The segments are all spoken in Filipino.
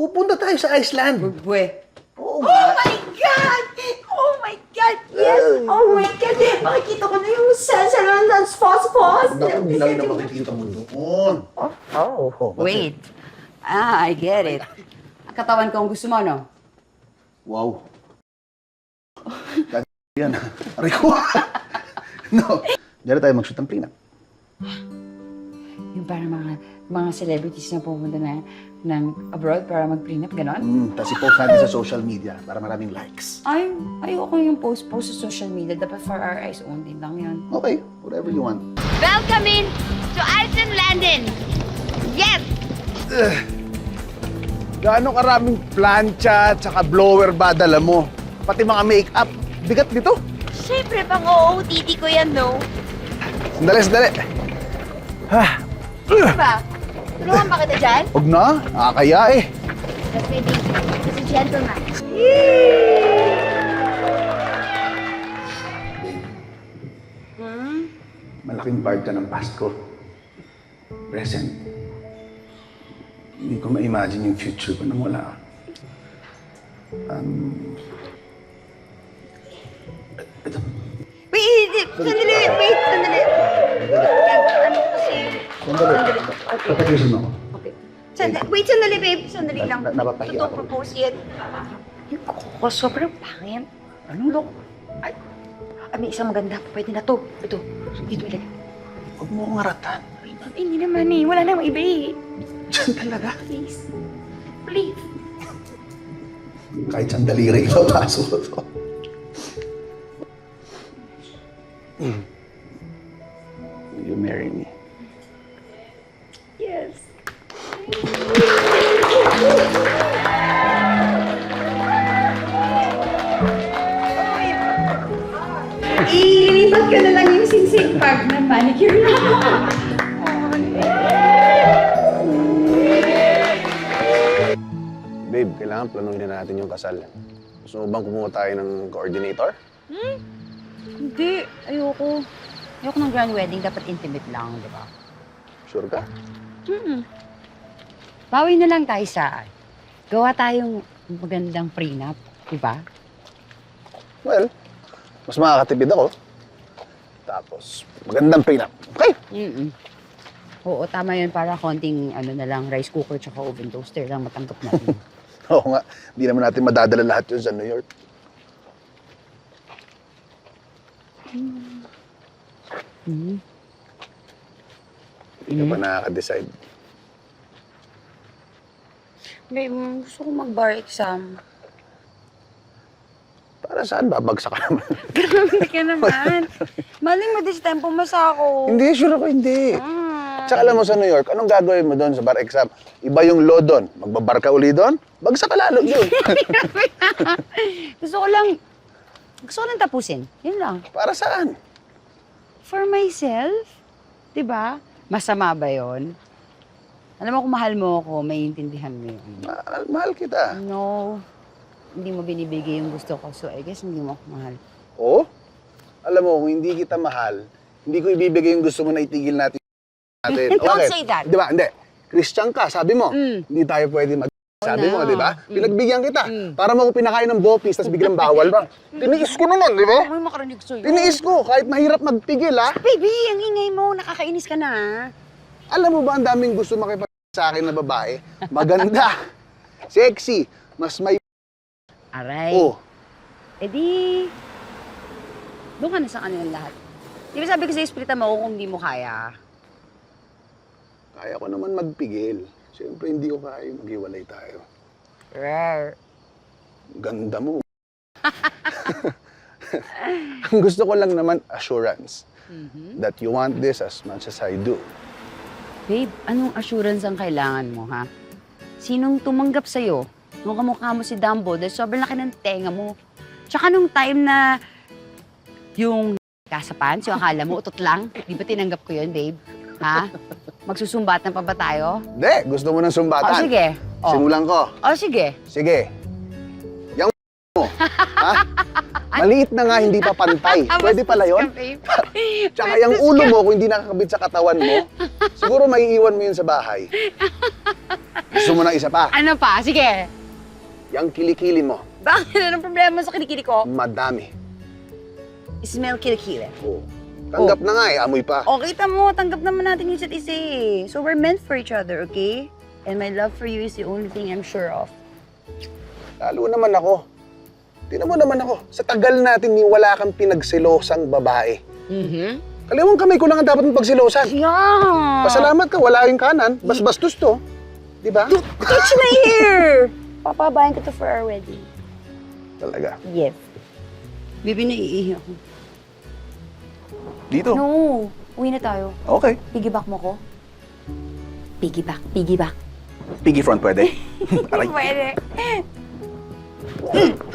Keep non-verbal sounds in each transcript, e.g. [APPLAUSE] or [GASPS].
Pupunta tayo sa Iceland. Bwe. Oo Oh nga. my God! Oh my God! Yes! Oh my God! Makikita ko na yung sensory ng phosphorus. Naku, hindi lang na makikita mo doon. Oh, wait. Ah, I get it. Ang katawan ko ang gusto mo, no? Wow. Yan. Aray ko. no. Diyan na tayo mag-shoot ng prenup. Yung parang mga mga celebrities na pumunta na ng abroad para mag-prenup, ganon? Mm, tapos i-post natin sa social media para maraming likes. Ay, ayoko yung post-post sa social media. Dapat for our eyes only lang yun. Okay, whatever you want. Welcome in to Iceland Landing. Yes! Gaano karaming plancha at saka blower ba dala mo? Pati mga make-up. Bigat nito. Siyempre, pang OOTD ko yan, no? Sandali, sandali. Ha, Diba? Tulungan ba kita dyan? huwag na. Nakakaya eh. That's my baby. He's a gentleman. Malaking part ka ng past ko. Present. Hindi ko ma-imagine yung future ko nang wala ka. Um, ito. Wait, wait, wait, sandali, wait, sandali. Sandali. Patakisin mo ako. Okay. Sandali, wait, sandali, babe. Sandali lang. Na- napapahiya ako. propose yan. Yung kuko, sobrang pangit. Ano? Look. Ay, ay, may isang maganda. Pwede na to. Ito. Dito ilagay. Huwag mo akong haratan. Ay, hindi naman eh. Wala namang iba eh. Diyan talaga. Please. Please. Kahit sandali rin ipapasok ko to. Will Ililipat ka na lang yung singsing pag ng manicure na. Babe, kailangan planuhin na natin yung kasal. Gusto mo bang kumuha tayo ng coordinator? Hindi. Ayoko. Ayoko ng grand wedding. Dapat intimate lang, di ba? Sure ka? Hmm. Bawi na lang tayo sa... Gawa tayong magandang prenup, di ba? Well, mas makakatipid ako. Tapos, magandang prenup. Okay? Mm Oo, tama yun. Para konting ano na lang, rice cooker tsaka oven toaster lang matanggap natin. [LAUGHS] Oo nga, hindi naman natin madadala lahat yun sa New York. mm Hindi ka pa nakaka-decide. Babe, gusto ko mag-bar exam. Para saan? Babagsak ka naman. [LAUGHS] Grabe ka naman. Maling mo this time, pumasa ako. hindi, sure ako hindi. Mm. Tsaka alam mo sa New York, anong gagawin mo doon sa bar exam? Iba yung law doon. Magbabar ka uli doon, bagsak ka lalo yun. [LAUGHS] Gusto ko lang, gusto ko lang tapusin. Yun lang. Para saan? For myself? 'Di ba? Masama ba yon? Alam mo, kung mahal mo ako, maiintindihan mo yun. Mahal, mahal kita. No, hindi mo binibigay yung gusto ko. So, I guess hindi mo ako mahal. Oo? Alam mo, kung hindi kita mahal, hindi ko ibibigay yung gusto mo na itigil natin [LAUGHS] natin. Don't say that. Di ba? Hindi. Christian ka, sabi mo. Mm. Hindi tayo pwede mag... Sabi mo, na. di ba? Mm. Pinagbigyan kita. Mm. Para mo pinakain ng bopis, tapos biglang bawal ba? Tiniis ko naman, di ba? May makarinig sa'yo. Tiniis ko, kahit mahirap magpigil, ha? Baby, ang ingay mo. Nakakainis ka na. Alam mo ba ang daming gusto makipag sa akin na babae? Maganda, [LAUGHS] sexy, mas may... Aray. Oh, E di, doon ka na sa kanilang lahat. Di ba sabi ko sa isplita mo kung hindi mo kaya? kaya ko naman magpigil. Siyempre, hindi ko kaya maghiwalay tayo. Rare. Ganda mo. [LAUGHS] Ang gusto ko lang naman, assurance. That you want this as much as I do. Babe, anong assurance ang kailangan mo, ha? Sinong tumanggap sa'yo? Nung kamukha mo si Dumbo dahil sobrang laki ng tenga mo. Tsaka nung time na yung kasapan, yung akala mo, utot lang. Di ba tinanggap ko yun, babe? Ha? Magsusumbatan pa ba tayo? Hindi, gusto mo ng O, sumbatan. sige. O, Simulan ko. o sige. Sige. Maliit na nga, hindi pa pantay. [LAUGHS] Pwede pala babe. [LAUGHS] Tsaka yung ulo mo, kung hindi nakakabit sa katawan mo, siguro maiiwan mo yun sa bahay. Gusto mo ng isa pa? Ano pa? Sige. Yung kilikili mo, Bakit? Anong problema sa kilikili ko? madami. Smell kilikili. Oo. Tanggap na nga eh, amoy pa. O, kita mo, tanggap naman natin yung isa't isa eh. So we're meant for each other, okay? And my love for you is the only thing I'm sure of. Lalo naman ako. Tingnan mo naman ako. Sa tagal natin, ni wala kang pinagsilosang babae. Mm-hmm. Kaliwang kamay ko lang ang dapat mong pagsilosan. Yeah! Pasalamat ka, wala yung kanan. Bas bastos to. Di ba? Touch my hair! [LAUGHS] Papabayan ko to for our wedding. Talaga. Yes. Bibi, naiihi ako. Dito. No, uwi na tayo. Okay. Piggyback mo ko? Piggyback, piggyback. Piggy front pwede. [LAUGHS] Aray. Pwede.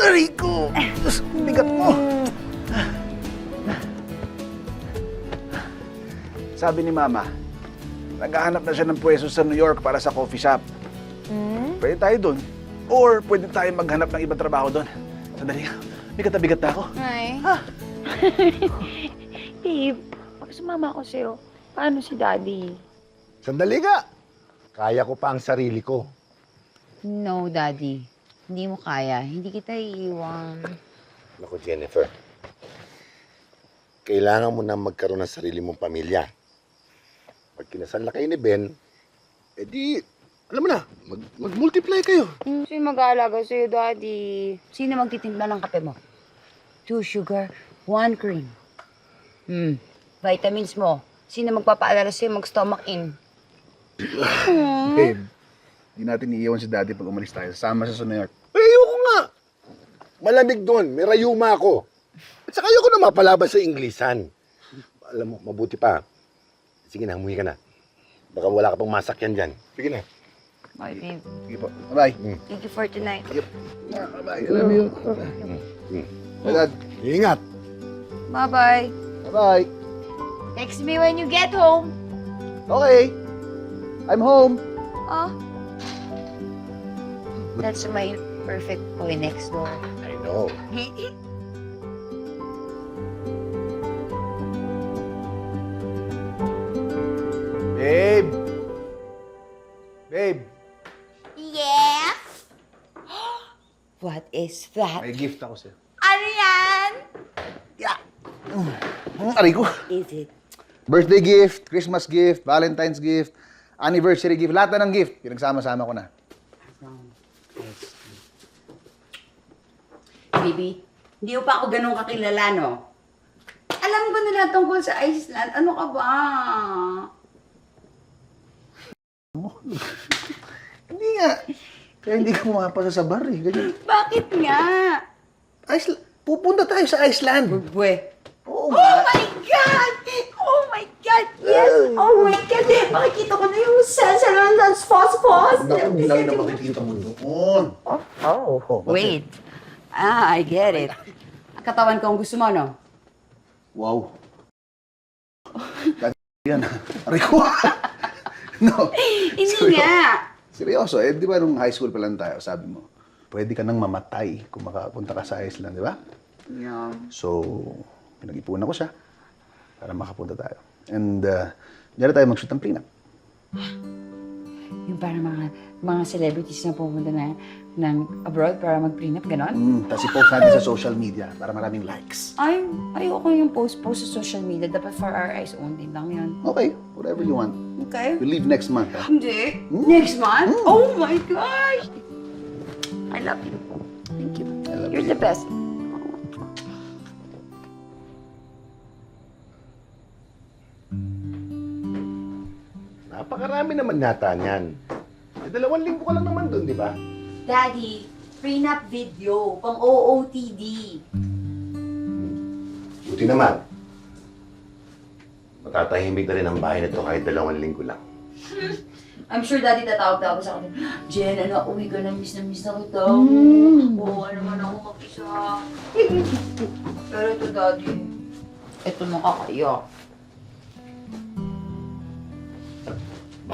Aray ko. Diyos, Bigat mo. Sabi ni Mama, naghahanap na siya ng pwesto sa New York para sa coffee shop. Hmm? Pwede tayo doon. Or pwede tayo maghanap ng ibang trabaho doon. Sandali nga. Bigat na bigat na ako. Ay. [LAUGHS] Babe, pag sumama ako sa'yo, paano si Daddy? Sandali ka. Kaya ko pa ang sarili ko. No, Daddy. Hindi mo kaya. Hindi kita iiwan. Naku, Jennifer. Kailangan mo na magkaroon ng sarili mong pamilya. Pag kinasal na kayo ni Ben, edi, alam mo na, mag, mag-multiply kayo. Sino mag-aalaga sa'yo, Daddy? Sino magtitimpla ng kape mo? Two sugar, one cream. Hmm. Vitamins mo. Sino magpapaalala sa'yo mag-stomach in? [LAUGHS] Babe, hindi natin iiwan si Daddy pag umalis tayo. Sama siya sa New York. Ay, ayoko nga. Malamig doon, may rayuma ako. At saka ayoko na mapalaban sa Inglesan. Alam mo, mabuti pa. Sige na, umuwi ka na. Baka wala ka pang masakyan dyan. Sige na. Bye, babe. Sige po. Bye. Thank you for tonight. Bye. I love you. Mm. Bye, Dad. Ingat. Bye-bye. Bye. Text me when you get home. Okay. I'm home. Oh. That's my perfect boy next door. I know. [LAUGHS] Babe. Babe. Yes? [GASPS] What is that? May gift ako sa'yo. Ano yan? Ang aray ko. Is it? Birthday gift, Christmas gift, Valentine's gift, anniversary gift, lahat na ng gift. Pinagsama-sama ko na. Baby, hindi pa ako ganun kakilala, no? Alam na lahat tungkol sa Iceland. Ano ka ba? [LAUGHS] Hindi nga. Kaya hindi ka pumapasa sa bar eh. Ganyan. Bakit nga? Iceland. Pupunta tayo sa Iceland. Bwe. Oo Oh nga. my God! Oh my God! Yes! Oh my God! Makikita ko na yung sensaran ng phosphos! Naku, hindi lang na makikita mo doon. Oh, wait. Ah, I get it. Ang katawan ko ang gusto mo, no? Wow. Yan. Aray ko. no. Hindi Seryo- nga. Seryoso, eh, di ba nung high school pa lang tayo, sabi mo, pwede ka nang mamatay kung makapunta ka sa Iceland, di ba? Yeah. So, pinag-ipunan ko siya para makapunta tayo. And, uh, diyan na tayo mag-shoot ng prenup. Yung parang mga, mga celebrities na pumunta na ng abroad para mag-prenup, ganon? Mm, tapos i-post natin sa social media para maraming likes. Ay, ayoko yung post-post sa social media. Dapat for our eyes only lang yun. Okay, whatever you want. Okay? We leave next month, ha? Hindi. Next month? Oh my gosh! I love you. Thank you. I love You're you. the best. Napakarami naman yata niyan. Eh, dalawang linggo ka lang naman doon, di ba? Daddy, prenup video pang OOTD. Buti naman. Matatahimik na rin ang bahay na to kahit dalawang linggo lang. [LAUGHS] I'm sure daddy tatawag na ako sa akin. Jen, ano, uwi ka na, miss na miss na kita. Oo, ano man ako mag-isa. [LAUGHS] Pero ito, daddy, ito nakakaiyak.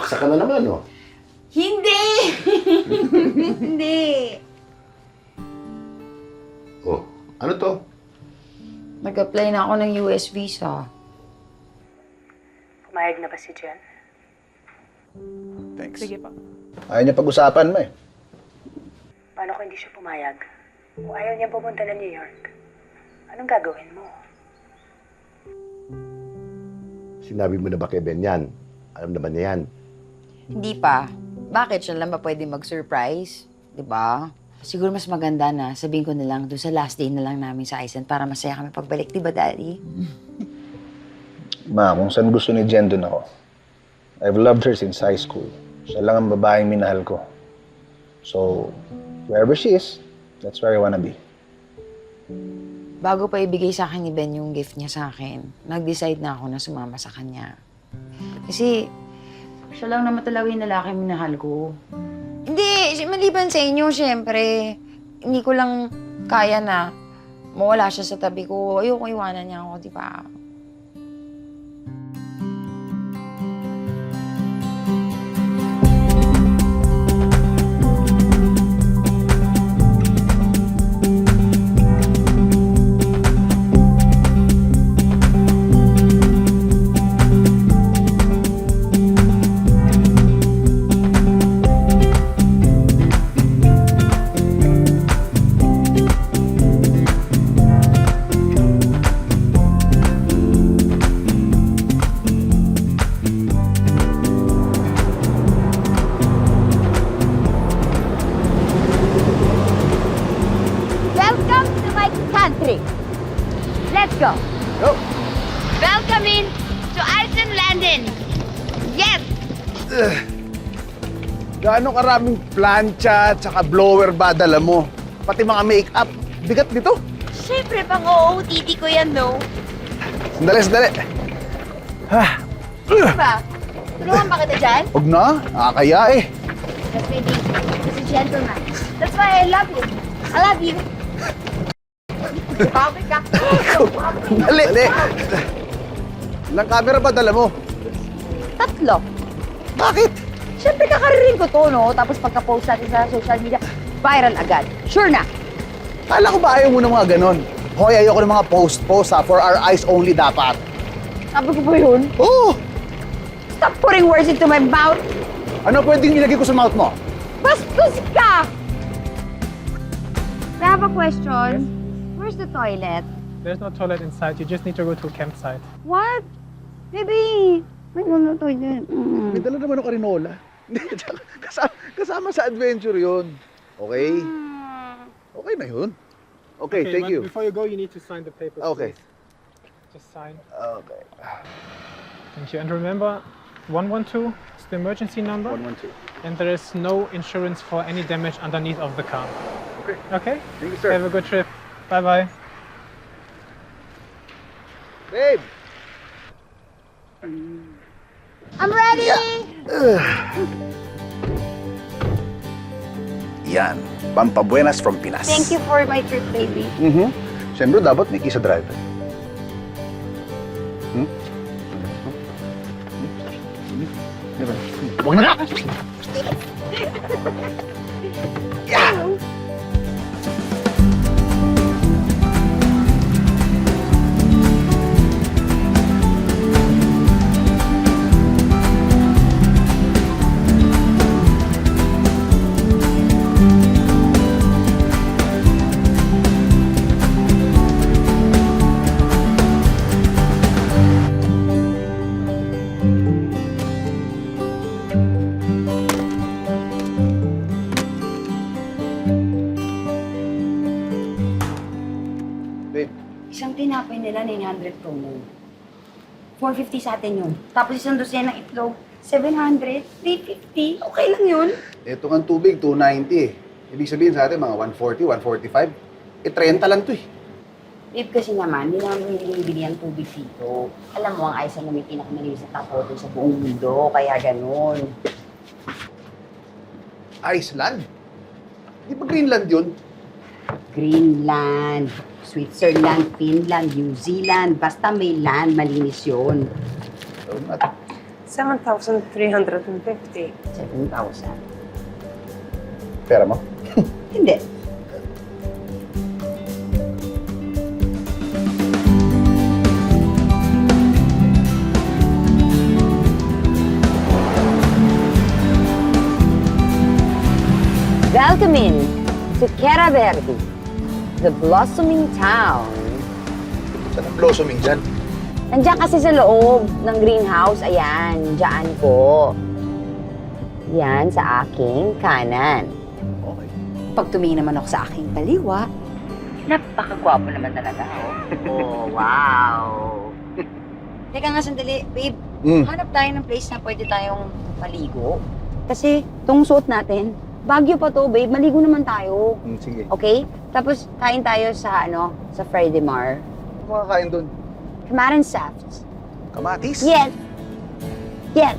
Baksa ka na naman, no? Hindi! [LAUGHS] Hindi! Oh, ano to? Nag-apply na ako ng US visa. Pumayag na ba si Jen? Thanks. Sige pa. Ayaw niya pag-usapan mo eh. Paano kung hindi siya pumayag? Kung ayaw niya pumunta na New York, anong gagawin mo? Sinabi mo na ba kay Ben yan? Alam naman niya yan. Hindi pa. Bakit siya lang ba pwede mag-surprise? 'Di ba? Siguro mas maganda na sabihin ko na lang doon sa last day na lang namin sa Iceland para masaya kami pagbalik, 'di ba, Daddy? Ma, kung saan gusto ni Jen doon ako. I've loved her since high school. Siya lang ang babaeng minahal ko. So, wherever she is, that's where I wanna be. Bago pa ibigay sa akin ni Ben yung gift niya sa akin, nag-decide na ako na sumama sa kanya. Kasi, siya lang naman talaga yung lalaki minahal ko. Hindi, si- maliban sa inyo, syempre. Hindi ko lang kaya na mawala siya sa tabi ko. Ayoko iwanan niya ako, di ba? Gaano karaming plancha at saka blower ba dala mo? Pati mga make-up. Bigat nito. Siyempre, pang OOTD ko yan, no? Sandali, sandali. Ha, Diba? Tulungan ba kita dyan? huwag na. Nakakaya eh. That's my baby. He's a gentleman. That's why I love you. I love you. [LAUGHS] Grabe ka. Dali, dali. Ilang camera ba dala mo? Tatlo. Bakit? Siyempre, kakaririn ko to, no? Tapos pagka-post natin sa social media, viral agad. Sure na. Kala ko ba ayaw mo ng mga ganon? Hoy, ayoko ng mga post-post ha. For our eyes only dapat. Sabi ko ba yun? Oo! Stop putting words into my mouth. Ano pwedeng ilagay ko sa mouth mo? Bastos ka! I have a question. Where's the toilet? There's no toilet inside. You just need to go to a campsite. What? Maybe... May no toilet. Mm. May dala naman ng karinola. [LAUGHS] kasama, kasama sa adventure yun. Okay? Hmm. Okay na yun. Okay, thank but you. Before you go, you need to sign the papers. Okay. please. Just sign. Okay. Thank you. And remember, 112 is the emergency number, 112. and there is no insurance for any damage underneath of the car. Okay. Okay? Thank you, sir. Have a good trip. Bye bye. Babe! Mm. I'm ready! Yan. Pampabuenas from Pinas. Thank you for my trip, baby. Mhm. Siyempre, dapat may key sa driver. Hmm? Diba? Huwag na nga! 900 promo. 450 sa atin yun. Tapos isang dosena ng itlog, 700, 350. Okay lang yun. ito nga tubig, 290 eh. Ibig sabihin sa atin, mga 140, 145. Eh, 30 lang to eh. Babe, kasi naman, hindi naman binibili ang tubig dito. Alam mo, ang Iceland na may pinakamalinis na top water sa buong mundo, kaya ganun. Iceland? Di ba Greenland yun? Greenland, Switzerland, Finland, New Zealand. Basta may land, malinis yun. 7,350. 7,000. Pera mo? [LAUGHS] Hindi. Welcome in! To Quera Verde, the blossoming town. Saan ang blossoming dyan? Nandiyan kasi sa loob ng greenhouse, ayan, dyan po. Yan, sa aking kanan. Okay. Pag tumingin naman ako sa aking kaliwa, napakagwapo naman talaga. [LAUGHS] Oh, wow. Teka nga sandali, babe. Mm. Hanap tayo ng place na pwede tayong maligo. Kasi, itong suot natin, Bagyo pa to, babe. Maligo naman tayo. Mm, sige. Okay? Tapos, kain tayo sa, ano, sa Friday Mar. Ano makakain doon? Kamaran Safts. Kamatis? Yes! Yes!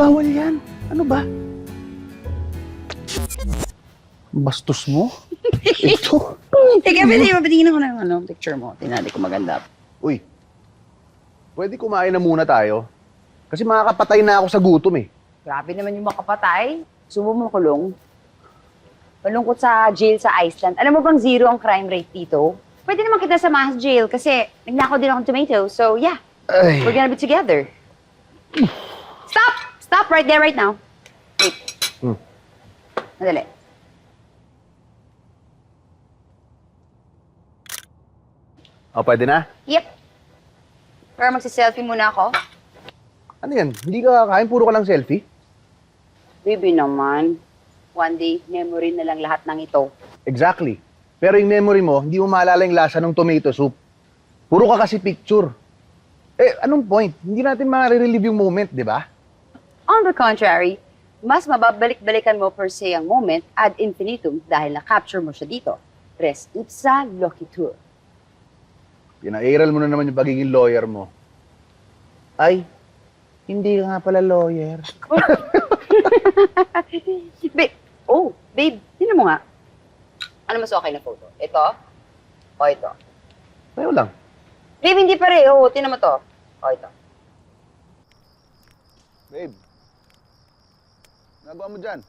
Bawal yan. Ano ba? Bastos mo? [LAUGHS] Ito? Teka, pwede ba patingin ako ng ano, picture mo? Tinali ko maganda. Uy, pwede kumain na muna tayo? Kasi makakapatay na ako sa gutom eh. Grabe naman yung makapatay. Subo mo kulong. Malungkot sa jail sa Iceland. Alam mo bang zero ang crime rate dito? Pwede naman kita sa jail kasi nagnakaw din akong tomato. So yeah, Ay. we're gonna be together. Stop! Right there, right now. Wait. Hmm. Madali. O, pwede na? Yep. Pero magsiselfie muna ako. Ano yan? Hindi ka kakain, puro ka lang selfie? Baby naman. One day, memory na lang lahat ng ito. Exactly. Pero yung memory mo, hindi mo maalala yung lasa ng tomato soup. Puro ka kasi picture. Eh, anong point? Hindi natin ma-relive yung moment, di ba? On the contrary, mas mababalik-balikan mo per se ang moment ad infinitum dahil na-capture mo siya dito. Res ipsa loquitur. Pinairal mo na naman yung pagiging lawyer mo. Ay, hindi ka nga pala lawyer. [LAUGHS] babe, oh, babe, tinan mo nga. Ano mas okay na photo? Ito? O ito? Tayo lang. Babe, hindi pareho. Tinan mo to. O ito. Babe, nagawa mo dyan?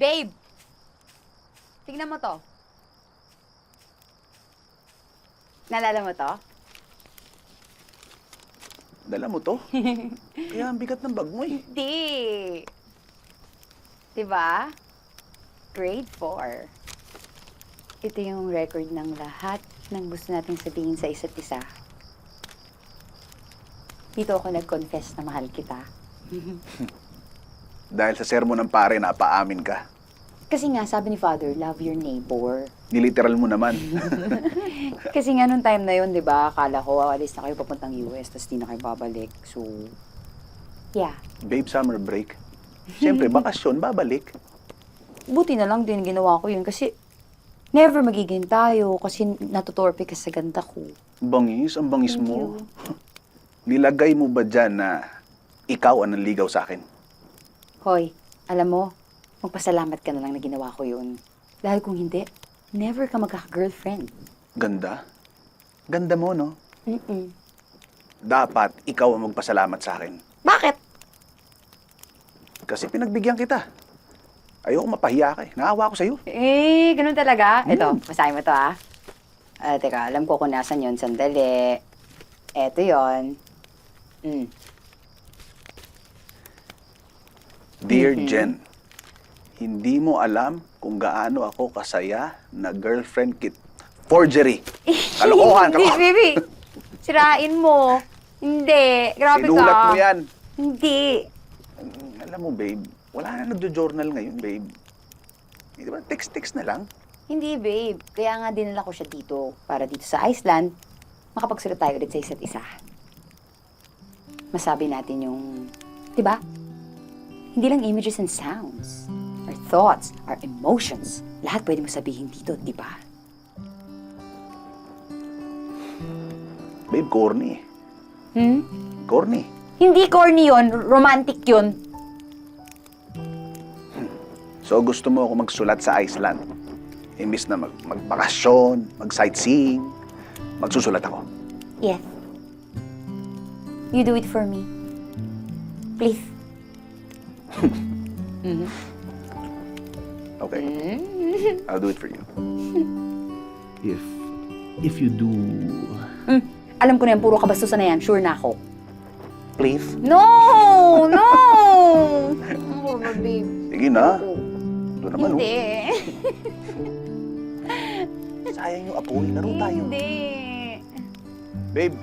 Babe! Tingnan mo to. Nalala mo to? Dala mo to? [LAUGHS] Kaya ang bigat ng bag mo eh. Hindi. Diba? Grade 4. Ito yung record ng lahat ng gusto nating sabihin sa isa't isa. Dito ako nag-confess na mahal kita. [LAUGHS] Dahil sa sermon ng pare na paamin ka. Kasi nga, sabi ni Father, love your neighbor. Niliteral mo naman. [LAUGHS] Kasi nga nung time na yun, di ba, akala ko, alis na kayo papuntang US, tapos di na kayo babalik. So, yeah. Babe, summer break. Siyempre, [LAUGHS] bakasyon, babalik. Buti na lang din ginawa ko yun kasi never magiging tayo kasi natutorpe ka sa ganda ko. Bangis, ang bangis Thank mo. you. Nilagay mo ba dyan na ikaw ang nanligaw sa akin? Hoy, alam mo, magpasalamat ka na lang na ginawa ko yun. Dahil kung hindi, never ka magkaka-girlfriend. Ganda. Ganda mo, no? Mm-mm. Dapat ikaw ang magpasalamat sa akin. Bakit? Kasi pinagbigyan kita. Ayoko mapahiya ka eh. Naawa ko sa'yo. Eh, ganun talaga. Ito, basahin mo to ah. Ah, teka, alam ko kung nasan yun. Sandali. Eto yon. Mm. Dear Mhm. Jen, hindi mo alam kung gaano ako kasaya na girlfriend kit. Forgery. [LAUGHS] Kalokohan, Hindi, kalokohan. baby. Sirain mo. Hindi. Grabe Sinulat ka. mo yan. Hindi. Alam mo, babe, wala na nagjo-journal ngayon, babe. Di ba? Text-text na lang. Hindi, babe. Kaya nga dinala ko siya dito. Para dito sa Iceland, makapagsulat tayo ulit sa isa't isa. Masabi natin yung, di ba? Hindi lang images and sounds. Our thoughts, our emotions. Lahat pwede mo sabihin dito, di ba? Babe, corny. Hmm? Corny. Hindi corny yun. Romantic yun. So gusto mo ako magsulat sa Iceland. Imbis na mag magbakasyon, mag-sightseeing, magsusulat ako. Yes. You do it for me. Please. Okay. I'll do it for you. [LAUGHS] If, if you do... Alam ko na yan, puro kabastusan na yan. Sure na ako. Please? No! No! [LAUGHS] Oh, babe. Sige na. Ito naman, Hindi. oh. [LAUGHS] Sayang yung apoy. Laro tayo. Hindi. Babe,